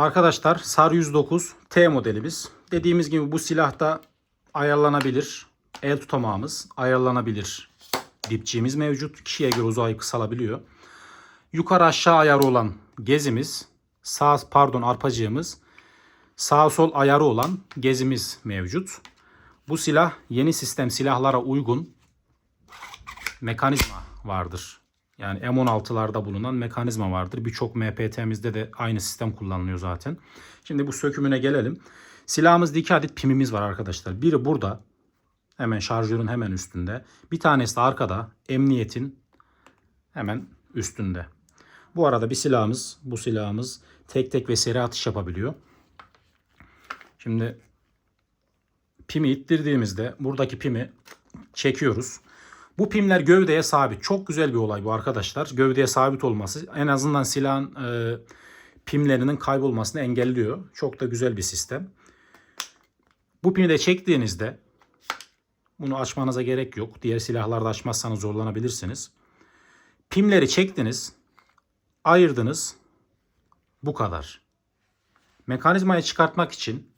Arkadaşlar SAR 109 T modelimiz. Dediğimiz gibi bu silahta ayarlanabilir. El tutamağımız ayarlanabilir. Dipçiğimiz mevcut. Kişiye göre uzağı kısalabiliyor. Yukarı aşağı ayarı olan gezimiz, sağ pardon arpacığımız, sağ sol ayarı olan gezimiz mevcut. Bu silah yeni sistem silahlara uygun mekanizma vardır. Yani M16'larda bulunan mekanizma vardır. Birçok MPT'mizde de aynı sistem kullanılıyor zaten. Şimdi bu sökümüne gelelim. Silahımızda iki adet pimimiz var arkadaşlar. Biri burada. Hemen şarjörün hemen üstünde. Bir tanesi de arkada. Emniyetin hemen üstünde. Bu arada bir silahımız, bu silahımız tek tek ve seri atış yapabiliyor. Şimdi pimi ittirdiğimizde buradaki pimi çekiyoruz. Bu pimler gövdeye sabit. Çok güzel bir olay bu arkadaşlar. Gövdeye sabit olması en azından silahın e, pimlerinin kaybolmasını engelliyor. Çok da güzel bir sistem. Bu pimi de çektiğinizde bunu açmanıza gerek yok. Diğer silahlarda açmazsanız zorlanabilirsiniz. Pimleri çektiniz, ayırdınız. Bu kadar. Mekanizmayı çıkartmak için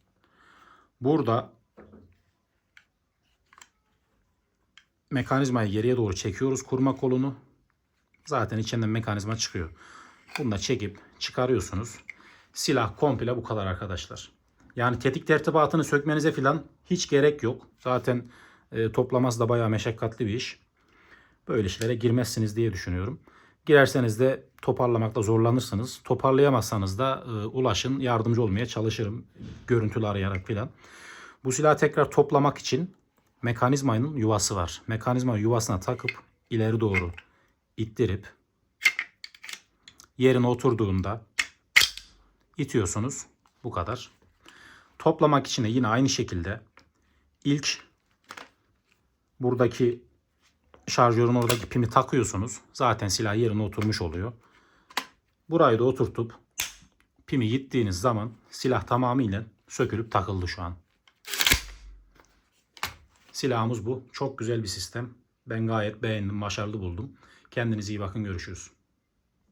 burada mekanizmayı geriye doğru çekiyoruz kurma kolunu. Zaten içinden mekanizma çıkıyor. Bunu da çekip çıkarıyorsunuz. Silah komple bu kadar arkadaşlar. Yani tetik tertibatını sökmenize falan hiç gerek yok. Zaten e, toplaması da bayağı meşakkatli bir iş. Böyle işlere girmezsiniz diye düşünüyorum. Girerseniz de toparlamakta zorlanırsınız. Toparlayamazsanız da e, ulaşın yardımcı olmaya çalışırım. Görüntülü arayarak filan. Bu silahı tekrar toplamak için mekanizmanın yuvası var. Mekanizma yuvasına takıp ileri doğru ittirip yerine oturduğunda itiyorsunuz. Bu kadar. Toplamak için de yine aynı şekilde ilk buradaki şarjörün oradaki pimi takıyorsunuz. Zaten silah yerine oturmuş oluyor. Burayı da oturtup pimi gittiğiniz zaman silah tamamıyla sökülüp takıldı şu an. Silahımız bu. Çok güzel bir sistem. Ben gayet beğendim, başarılı buldum. Kendinize iyi bakın, görüşürüz.